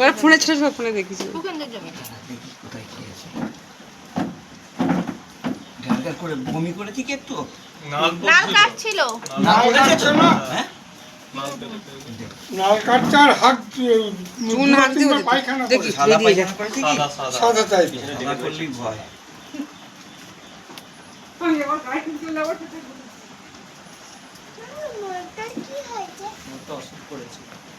ওরা ফোনে ছিল সব ফোনে দেখেছি। সুখেন্দ্র জমি। দেখি কোথায় কি আছে? গার্গার করে বমি করেছি কি একটু? নাল কাঠ ছিল না? করেছে হ্যাঁ? নাল কাটছে। আর হাত চুন হাত দিয়ে পায়খানা দেখি সাদা পায়খানা করেছে কি? সাদা টাইপের সাদা করলেই ভয়। ওর তো অসুখ করেছে আরে আরে আরে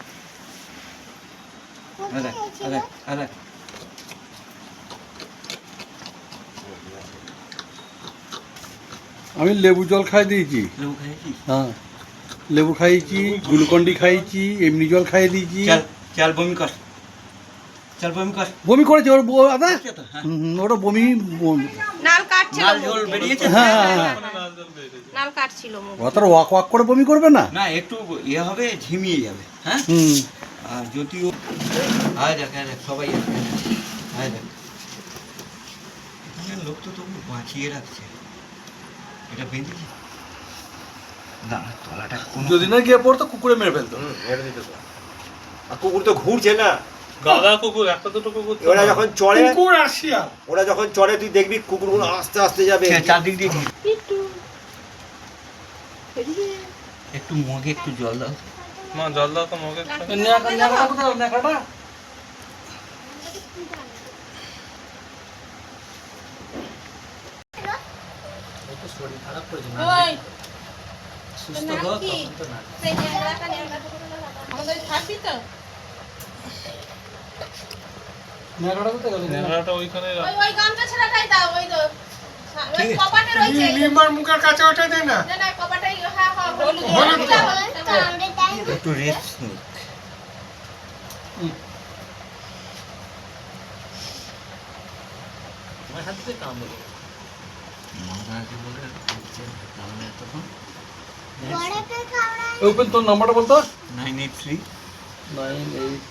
আমি লেবু জল খাই দিয়েছি। হ্যাঁ। লেবু খাইয়েছি গ্লুকন্ডি খাইয়েছি এমনি জল খাইয়ে দিয়েছি। চল চল বমি কর। চল বমি কর। বমি করেছে ওর বউ দাদা হচ্ছে তো, হ্যাঁ। ওটা বমি বমি- নাল কাঠ জল বেরিয়েছে? হ্যাঁ হ্যাঁ নাল ওয়াক ওয়াক করে বমি করবে না? না একটু ইয়ে হবে ঝিমিয়ে যাবে হ্যাঁ? হুম। আর যদিও আয় দেখ আয় দেখ সবাই আয় দেখ এখানে লোক তো তবু বাঁচিয়ে রাখছে। এটা বেঁধেছে না তলাটা কোনো যদি না গিয়ে পড়তো কুকুরে মেরে ফেলতো। আর কুকুর তো ঘুরছে না। গাদা কুকুর একটা দুটো কুকুর ওরা যখন চড়ে কুকুর ওরা যখন চড়ে তুই দেখবি কুকুরগুলো আস্তে আস্তে যাবে। চারদিক দিয়ে ঘিরে। একটু। মগে একটু জল দাও। মা জল দাও তো মগে সুস্থ হোক তো না। আমাদের থাকবি তো। ন্যাংরাটা ওইখানে ওই ওই গামটা ছেড়াটাই দাও ওই তো। ওই ঠিক আছে। কপাটে রয়েছে। লিমার মুখের কাছে ওটা দে না না না কপাটাই হ্যাঁ হ্যাঁ হলুদ হলুদ এটা তো। হলুদ, এটা হলুদ। একটু রেস্ট নিক। তোর নাম্বারটা বলতো nine eight three nine eight